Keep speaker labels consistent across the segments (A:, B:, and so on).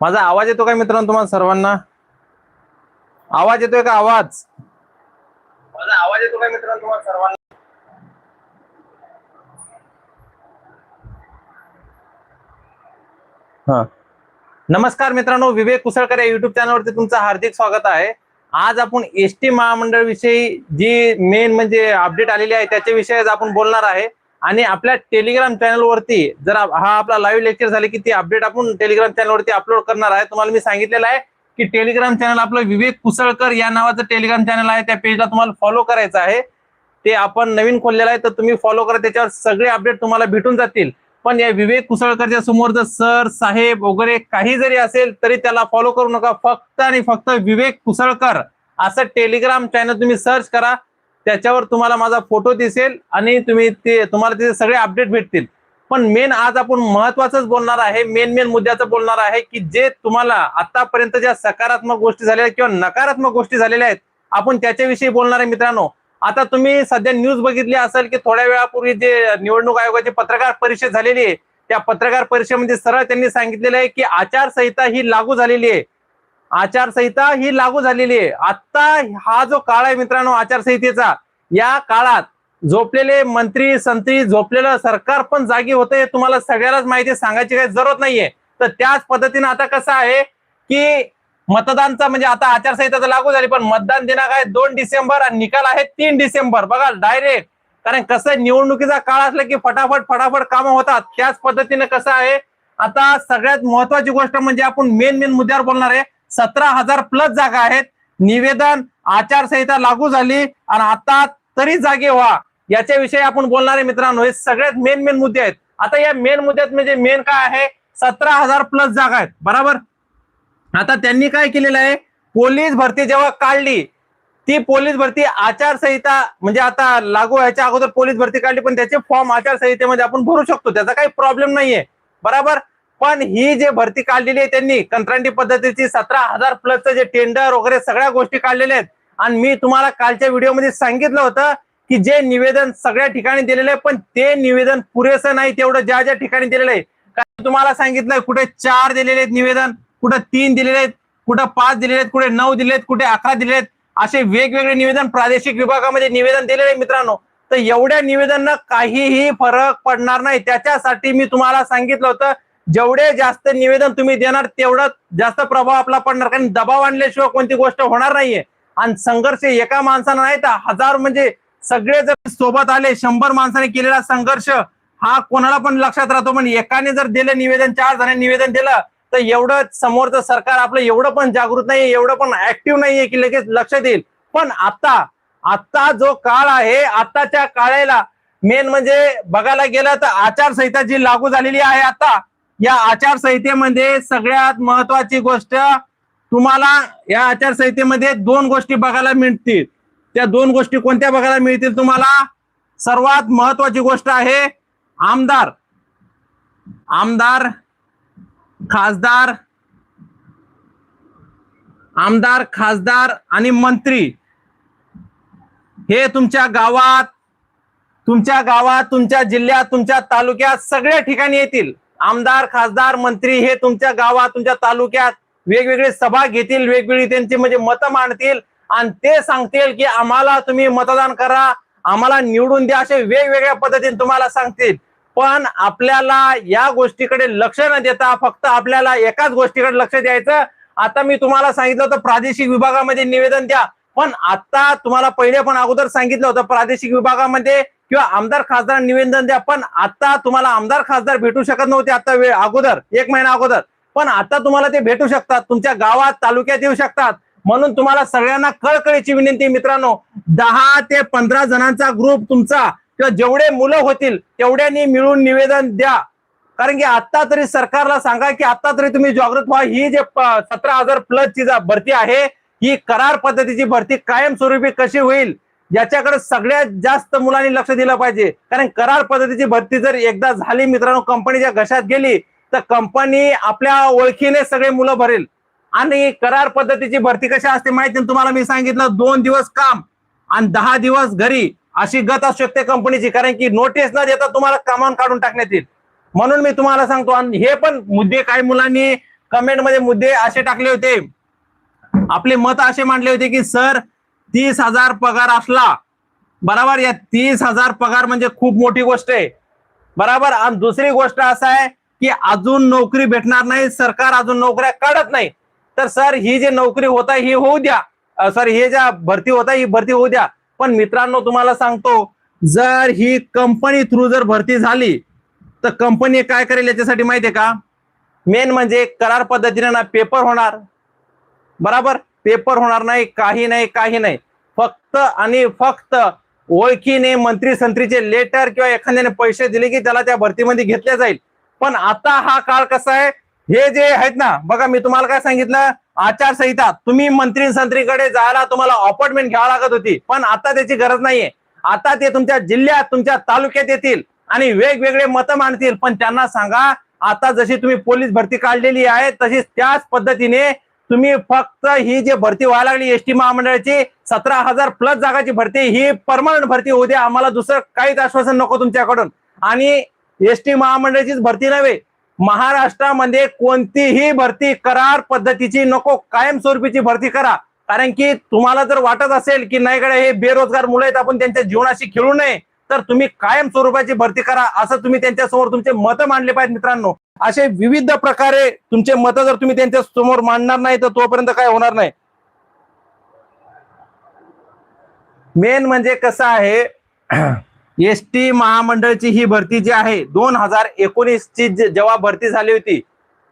A: माझा आवाज येतो काय मित्रांनो तुम्हाला सर्वांना? आवाज येतोय का? आवाज. माझा आवाज येतो काय मित्रांनो तुम्हाला सर्वांना? हा. नमस्कार मित्रांनो विवेक कुसळकर या युट्यूब चॅनलवरती तुमचं हार्दिक स्वागत आहे. आज आपण एस टी महामंडळ विषयी जी मेन म्हणजे अपडेट आलेली आहे त्याच्याविषयी आज आपण बोलणार आहे. आणि आपल्या टेलिग्राम चॅनलवरती जर हा आपला लाईव्ह लेक्चर झाले की ते अपडेट आपण टेलिग्राम चॅनलवरती अपलोड करणार आहे तुम्हाला मी सांगितलेलं आहे की टेलिग्राम चॅनल आपलं विवेक कुसळकर या नावाचं टेलिग्राम चॅनल आहे त्या पेजला तुम्हाला फॉलो करायचं आहे. ते आपण नवीन खोललेलं आहे तर तुम्ही फॉलो करा त्याच्यावर सगळे अपडेट तुम्हाला भेटून जातील. पण या विवेक कुसळकरच्या समोर जर सर साहेब वगैरे काही जरी असेल तरी त्याला फॉलो करू नका. फक्त आणि फक्त विवेक कुसळकर असं टेलिग्राम चॅनल तुम्ही सर्च करा. त्याच्यावर तुम्हाला माझा फोटो दिसेल आणि तुम्ही ते तुम्हाला तिथे सगळे अपडेट भेटतील. पण मेन आज आपण महत्वाचंच बोलणार आहे मेन मेन मुद्द्याचं बोलणार आहे की जे तुम्हाला आतापर्यंत ज्या सकारात्मक गोष्टी झालेल्या आहेत किंवा नकारात्मक गोष्टी झालेल्या आहेत आपण त्याच्याविषयी बोलणार आहे मित्रांनो. आता तुम्ही सध्या न्यूज बघितली असेल की थोड्या वेळापूर्वी जे निवडणूक आयोगाची पत्रकार परिषद झालेली आहे त्या पत्रकार परिषदेमध्ये सरळ त्यांनी सांगितलेलं आहे की आचारसंहिता ही लागू झालेली आहे. आचारसंहिता ही लागू झालेली आहे. आता हा जो काळ आहे मित्रांनो आचारसंहितेचा या काळात झोपलेले मंत्री संत्री झोपलेलं सरकार पण जागी होते हे तुम्हाला सगळ्यालाच माहिती सांगायची काही जरूरत नाहीये. तर त्याच पद्धतीने आता कसं आहे की मतदानचा म्हणजे आता आचारसंहिता तर लागू झाली पण मतदान दिनांक आहे दोन डिसेंबर आणि निकाल आहे तीन डिसेंबर. बघा डायरेक्ट कारण कसं आहे, निवडणुकीचा काळ असला की फटाफट फटाफट कामं होतात. त्याच पद्धतीने कसं आहे आता सगळ्यात महत्वाची गोष्ट म्हणजे आपण मेन मेन मुद्द्यावर बोलणार आहे. सतरा हजार प्लस जागा आहेत. निवेदन आचारसंहिता लागू झाली. आणि आता तरी जागे व्हा. याच्याविषयी आपण बोलणार आहे मित्रांनो हे सगळ्यात मेन मेन मुद्दे आहेत. आता या मेन मुद्द्यात म्हणजे मेन काय आहे? सतरा हजार प्लस जागा आहेत. बरोबर? आता त्यांनी काय केलेलं आहे? पोलीस भरती जेव्हा काढली ती पोलीस भरती आचारसंहिता म्हणजे आता लागू व्हायच्या अगोदर पोलीस भरती काढली पण त्याचे फॉर्म आचारसंहितेमध्ये आपण भरू शकतो. त्याचा काही प्रॉब्लेम नाहीये. बरोबर? पण ही जे भरती काढलेली आहे त्यांनी कंत्राटी पद्धतीची सतरा हजार प्लसचं जे टेंडर वगैरे सगळ्या गोष्टी काढलेल्या आहेत. आणि मी तुम्हाला कालच्या व्हिडिओमध्ये सांगितलं होतं की जे निवेदन सगळ्या ठिकाणी दिलेलं आहे पण ते निवेदन पुरेसं नाही तेवढं ज्या ज्या ठिकाणी दिलेलं आहे. काय तुम्हाला सांगितलंय कुठे चार दिलेले आहेत निवेदन कुठे तीन दिलेले आहेत कुठे पाच दिलेले आहेत कुठे नऊ दिले आहेत कुठे अकरा दिलेले आहेत असे वेगवेगळे निवेदन प्रादेशिक विभागामध्ये निवेदन दिलेले आहे मित्रांनो. तर एवढ्या निवेदन काहीही फरक पडणार नाही. त्याच्यासाठी मी तुम्हाला सांगितलं होतं जेवढे जास्त निवेदन तुम्ही देणार तेवढा जास्त प्रभाव आपला पडणार. कारण दबाव आणल्याशिवाय कोणती गोष्ट होणार नाहीये. आणि संघर्ष एका माणसानं नाही तर हजार म्हणजे सगळे जर सोबत आले शंभर माणसाने केलेला संघर्ष हा कोणाला पण लक्षात राहतो. पण एकाने जर दिलं निवेदन चार जणांनी निवेदन दिलं तर एवढं समोरचं सरकार आपलं एवढं पण जागृत नाहीये एवढं पण ऍक्टिव्ह नाहीये की लगेच लक्षात येईल पण आता आता जो काळ आहे आताच्या काळाला मेन म्हणजे बघायला गेलं तर आचारसंहिता जी लागू झालेली आहे आता या आचारसंहितेमध्ये सगळ्यात महत्वाची गोष्ट तुम्हाला या आचारसंहितेमध्ये दोन गोष्टी बघायला मिळतील. त्या दोन गोष्टी कोणत्या बघायला मिळतील तुम्हाला? सर्वात महत्वाची गोष्ट आहे आमदार. आमदार खासदार आमदार खासदार आणि मंत्री. हे तुमच्या गावात तुमच्या गावात तुमच्या जिल्ह्यात तुमच्या तालुक्यात सगळ्या ठिकाणी येतील. आमदार खासदार मंत्री हे तुमच्या गावात तुमच्या तालुक्यात वेगवेगळे सभा घेतील वेगवेगळी त्यांची म्हणजे मतं मांडतील आणि ते सांगतील की आम्हाला तुम्ही मतदान करा आम्हाला निवडून द्या असे वेगवेगळ्या पद्धतीने तुम्हाला सांगतील. पण आपल्याला या गोष्टीकडे लक्ष न देता फक्त आपल्याला एकाच गोष्टीकडे लक्ष द्यायचं. आता मी तुम्हाला सांगितलं होतं प्रादेशिक विभागामध्ये निवेदन द्या. पण आता तुम्हाला पहिले पण अगोदर सांगितलं होतं प्रादेशिक विभागामध्ये किंवा आमदार खासदार निवेदन द्या पण आता तुम्हाला आमदार खासदार भेटू शकत नव्हते आता वेळ अगोदर एक महिना अगोदर. पण आता तुम्हाला ते भेटू शकतात तुमच्या गावात तालुक्यात येऊ शकतात. म्हणून तुम्हाला सगळ्यांना कळकळीची विनंती मित्रांनो दहा ते पंधरा जणांचा ग्रुप तुमचा किंवा जेवढे मुलं होतील तेवढ्यांनी मिळून निवेदन द्या. कारण की आता तरी सरकारला सांगा की आता तरी तुम्ही जागृत व्हा. ही जे सतरा हजार प्लस ची भरती आहे ही करार पद्धतीची भरती कायमस्वरूपी कशी होईल? याच्याकडे सगळ्यात जास्त मुलांनी लक्ष दिलं पाहिजे. कारण करार पद्धतीची भरती जर एकदा झाली मित्रांनो कंपनीच्या घशात गेली तर कंपनी आपल्या ओळखीने सगळे मुलं भरेल. आणि करार पद्धतीची भरती कशी असते माहिती तुम्हाला मी सांगितलं दोन दिवस काम आणि दहा दिवस घरी. अशी गत असू शकते कंपनीची कारण की नोटीस न देता तुम्हाला कामावर काढून टाकण्यात येईल. म्हणून मी तुम्हाला सांगतो आणि हे पण मुद्दे काही मुलांनी कमेंटमध्ये मुद्दे असे टाकले होते. आपले मत असे मांडले होते की सर तीस हजार पगार असला. बरोबर या तीस हजार पगार म्हणजे खूप मोठी गोष्ट आहे. बरोबर आणि दुसरी गोष्ट असं आहे की अजून नोकरी भेटणार नाही सरकार अजून नोकऱ्या काढत नाही. तर सर ही जी नोकरी होत आहे ही होऊ द्या. सर हे ज्या भरती होत आहे ही भरती होऊ द्या. पण मित्रांनो तुम्हाला सांगतो जर ही कंपनी थ्रू जर भरती झाली तर कंपनी काय करेल याच्यासाठी माहितीये का? मेन म्हणजे करार पद्धतीने ना पेपर होणार. बराबर? पेपर होणार नाही काही नाही काही नाही. फक्त आणि फक्त ओळखीने मंत्री संत्रीचे लेटर किंवा एखाद्याने पैसे दिले की त्याला त्या भरतीमध्ये घेतल्या जाईल. पण आता हा काळ कसा आहे? हे जे आहेत ना बघा मी तुम्हाला काय सांगितलं? आचारसंहिता. तुम्ही मंत्री संत्रीकडे जायला तुम्हाला अपॉइंटमेंट घ्यावी लागत होती पण आता त्याची गरज नाहीये. आता ते तुमच्या जिल्ह्यात तुमच्या तालुक्यात येतील आणि वेगवेगळे मतं मांडतील. पण त्यांना सांगा आता जशी तुम्ही पोलीस भरती काढलेली आहे तशीच त्याच पद्धतीने तुम्ही फक्त ही जी भरती व्हायला लागली एसटी महामंडळाची सतरा हजार प्लस जागाची भरती ही परमनंट भरती होऊ द्या. आम्हाला दुसरं काहीच आश्वासन नको तुमच्याकडून. आणि एसटी महामंडळाचीच भरती नव्हे महाराष्ट्रामध्ये कोणतीही भरती करार पद्धतीची नको कायमस्वरूपीची भरती करा. कारण की तुम्हाला जर वाटत असेल की नाही कडे हे बेरोजगार मुलं आहेत आपण त्यांच्या जीवनाशी खेळू नये तर तुम्ही कायम स्वरूपाची भरती करा असं तुम्ही त्यांच्यासमोर तुमचे मतं मांडले पाहिजे मित्रांनो. असे विविध प्रकारे तुमचे मतं जर तुम्ही त्यांच्यासमोर मांडणार नाही तर तोपर्यंत काय होणार नाही? मेन म्हणजे कसं आहे एस टी महामंडळची ही भरती जी आहे दोन हजार एकोणीस ची जेव्हा भरती झाली होती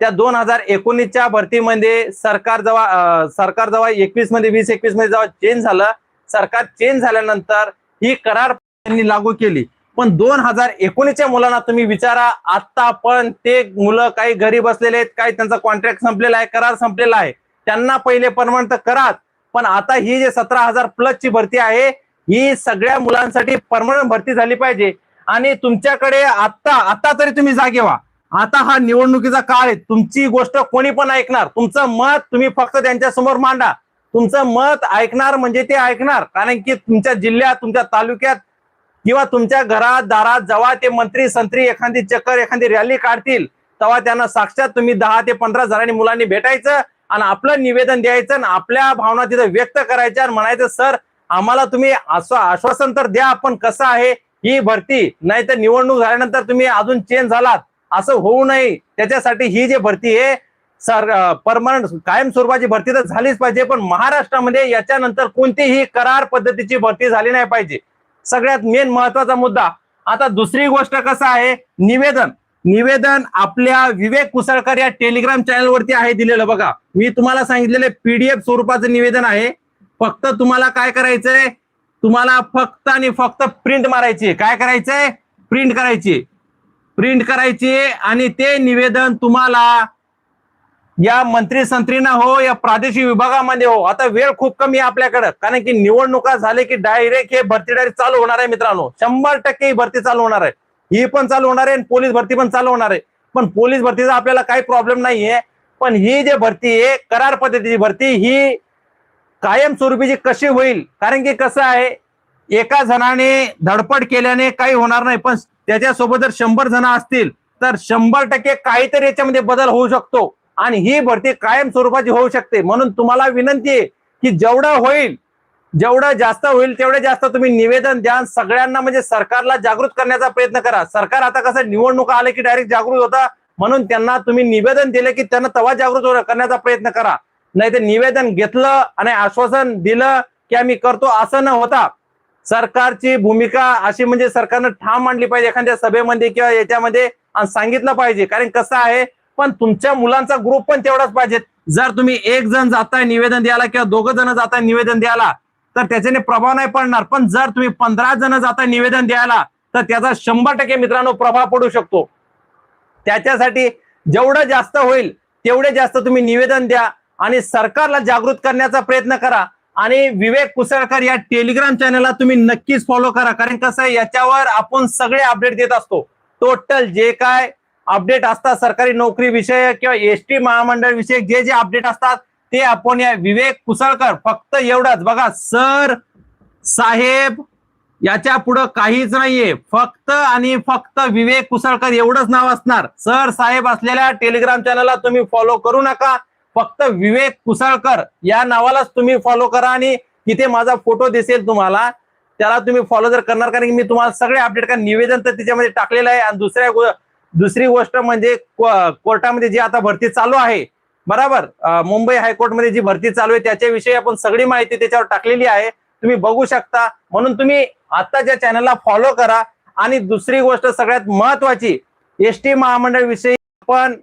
A: त्या दोन हजार एकोणीसच्या भरतीमध्ये सरकार जेव्हा सरकार जेव्हा एकवीसमध्ये वीस एकवीसमध्ये जेव्हा चेंज झालं सरकार चेंज झाल्यानंतर ही करार त्यांनी लागू केली. पण दोन हजार एकोणीसच्या मुलांना तुम्ही विचारा आता पण ते मुलं काही घरी बसलेले आहेत काही त्यांचा कॉन्ट्रॅक्ट संपलेला आहे करार संपलेला आहे त्यांना पहिले परमनंट करात पण आता ही जे सतरा हजार प्लस ची भरती आहे ही सगळ्या मुलांसाठी परमनंट भरती झाली पाहिजे. आणि तुमच्याकडे आता आता तरी तुम्ही जागे व्हा. आता हा निवडणुकीचा काळ आहे तुमची गोष्ट कोणी पण ऐकणार. तुमचं मत तुम्ही फक्त त्यांच्यासमोर मांडा. तुमचं मत ऐकणार म्हणजे ते ऐकणार. कारण की तुमच्या जिल्ह्यात तुमच्या तालुक्यात किंवा तुमच्या घरात दारात जेव्हा ते मंत्री संत्री एखादी चक्कर एखादी रॅली काढतील तेव्हा त्यांना साक्षात तुम्ही दहा ते पंधरा जणांनी मुलांनी भेटायचं आणि आपलं निवेदन द्यायचं आणि आपल्या भावना तिथं व्यक्त करायच्या आणि म्हणायचं सर आम्हाला तुम्ही आश्वासन तर द्या पण कसं आहे? ही भरती. नाही तर निवडणूक झाल्यानंतर तुम्ही अजून चेंज झालात. असं होऊ नये. त्याच्यासाठी ही जी भरती आहे सर परमनंट कायम स्वरूपाची भरती तर झालीच पाहिजे पण महाराष्ट्रामध्ये याच्यानंतर कोणतीही करार पद्धतीची भरती झाली नाही पाहिजे. सगळ्यात मेन महत्त्वाचा मुद्दा. आता दुसरी गोष्ट कसं आहे? निवेदन. निवेदन आपल्या विवेक कुसळकर या टेलिग्राम चॅनलवरती आहे दिलेलं बघा. मी तुम्हाला सांगितलेले पीडीएफ स्वरूपाचं निवेदन आहे. फक्त तुम्हाला काय करायचंय? तुम्हाला फक्त आणि फक्त प्रिंट मारायची. काय करायचंय? प्रिंट करायची. प्रिंट करायची आणि ते निवेदन तुम्हाला या मंत्री संत्रीना हो या प्रादेशिक विभागामध्ये हो. आता वेळ खूप कमी आहे आपल्याकडे. कारण की निवडणुका झाले की डायरेक्ट हे भरती डायरेक्ट चालू होणार आहे मित्रांनो. शंभर टक्के ही भरती चालू होणार आहे. ही पण चालू होणार आहे आणि पोलीस भरती पण चालू होणार आहे. पण पोलीस भरतीचा आपल्याला काही प्रॉब्लेम नाहीये. पण ही जे भरती आहे करार पद्धतीची भरती ही कायमस्वरूपीची कशी होईल? कारण की कसं आहे एका जणाने धडपड केल्याने काही होणार नाही. पण त्याच्यासोबत जर शंभर जण असतील तर शंभर टक्के काहीतरी याच्यामध्ये बदल होऊ शकतो. आणि ही भरती कायम स्वरूपाची होऊ शकते. म्हणून तुम्हाला विनंती आहे की जेवढं होईल जेवढं जास्त होईल तेवढं जास्त तुम्ही निवेदन द्या सगळ्यांना म्हणजे सरकारला जागृत करण्याचा प्रयत्न करा. सरकार आता कसं निवडणुका आले की डायरेक्ट जागृत होता. म्हणून त्यांना तुम्ही निवेदन दिले की त्यांना तेव्हा जागृत करण्याचा प्रयत्न करा. नाही तर निवेदन घेतलं आणि आश्वासन दिलं की आम्ही करतो असं न होता सरकारची भूमिका अशी म्हणजे सरकारनं ठाम मांडली पाहिजे एखाद्या सभेमध्ये किंवा याच्यामध्ये आणि सांगितलं पाहिजे. कारण कसं आहे पण तुमच्या मुलांचा ग्रुप पण तेवढाच पाहिजे जर तुम्ही एक जण जाताय निवेदन द्यायला किंवा दोघं जण जाताय निवेदन द्यायला तर त्याच्याने प्रभाव नाही पडणार. पण जर तुम्ही पंधरा जण जाताय निवेदन द्यायला तर त्याचा शंभर टक्के मित्रांनो प्रभाव पडू शकतो. त्याच्यासाठी जेवढं जास्त होईल तेवढे जास्त तुम्ही निवेदन द्या आणि सरकारला जागृत करण्याचा प्रयत्न करा. आणि विवेक कुसळकर या टेलिग्राम चॅनलला तुम्ही नक्कीच फॉलो करा. कारण कसं याच्यावर आपण सगळे अपडेट देत असतो. टोटल जे काय अपडेट असतात सरकारी नोकरी विषयक किंवा एस टी महामंडळ विषयक जे जे अपडेट असतात ते आपण या विवेक कुसळकर फक्त एवढंच. बघा सर साहेब याच्या पुढं काहीच नाहीये. फक्त आणि फक्त विवेक कुसळकर एवढंच नाव असणार. सर साहेब असलेल्या टेलिग्राम चॅनलला तुम्ही फॉलो करू नका. फक्त विवेक कुसळकर या नावालाच तुम्ही फॉलो करा आणि तिथे माझा फोटो दिसेल तुम्हाला. त्याला तुम्ही फॉलो जर करणार कारण की मी तुम्हाला सगळे अपडेट का निवेदन तर त्याच्यामध्ये टाकलेलं आहे. आणि दुसऱ्या दुसरी गोष्ट म्हणजे कोर्टामध्ये जी आता भरती चालू आहे बरोबर? मुंबई हायकोर्टमध्ये जी भरती चालू आहे त्याच्याविषयी आपण सगळी माहिती त्याच्यावर टाकलेली आहे. तुम्ही बघू शकता. म्हणून तुम्ही आताच्या चॅनलला फॉलो करा. आणि दुसरी गोष्ट सगळ्यात महत्वाची एस टी महामंडळ विषयी आपण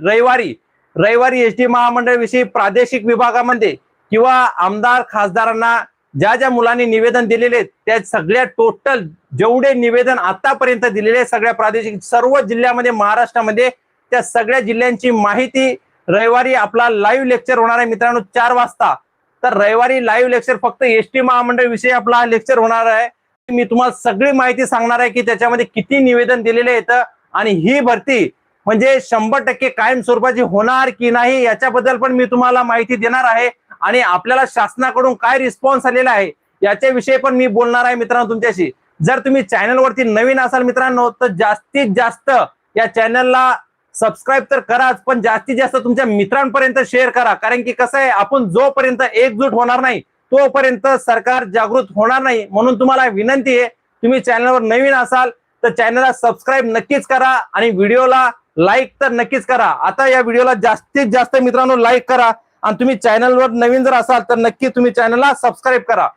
A: रविवारी रविवारी एस टी महामंडळ विषयी प्रादेशिक विभागामध्ये किंवा आमदार खासदारांना ज्या ज्या मुलांनी निवेदन दिलेले आहेत त्या सगळ्या टोटल जेवढे निवेदन आतापर्यंत दिलेले सगळ्या प्रादेशिक सर्व जिल्ह्यामध्ये महाराष्ट्रामध्ये त्या सगळ्या जिल्ह्यांची माहिती रविवारी आपला लाईव्ह लेक्चर होणार आहे. मित्रांनो चार वाजता. तर रविवारी लाईव्ह लेक्चर फक्त एस टी महामंडळ विषयी आपला लेक्चर होणार आहे. मी तुम्हाला सगळी माहिती सांगणार आहे की त्याच्यामध्ये किती निवेदन दिलेले येतं आणि ही भरती म्हणजे शंभर टक्के कायम स्वरूपाची होणार की नाही याच्याबद्दल पण मी तुम्हाला माहिती देणार आहे. आणि आपल्याला शासनाकडून काय रिस्पॉन्स आलेला आहे याच्याविषयी पण मी बोलणार आहे मित्रांनो तुमच्याशी. जर तुम्ही चॅनलवरती नवीन असाल मित्रांनो तर जास्तीत जास्त या चॅनलला सबस्क्राईब तर कराच पण जास्तीत जास्त तुमच्या मित्रांपर्यंत शेअर करा. कारण की कसं आहे आपण जोपर्यंत एकजूट होणार नाही तोपर्यंत सरकार जागृत होणार नाही म्हणून तुम्हाला विनंती आहे तुम्ही चॅनलवर नवीन असाल तर चॅनलला सबस्क्राईब नक्कीच करा आणि व्हिडिओला लाईक तर नक्कीच करा. आता या व्हिडिओला जास्तीत जास्त मित्रांनो लाईक करा. आणि तुम्ही चॅनलवर नवीन जर असाल तर नक्की तुम्ही चॅनलला सबस्क्राईब करा.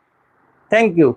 A: थँक्यू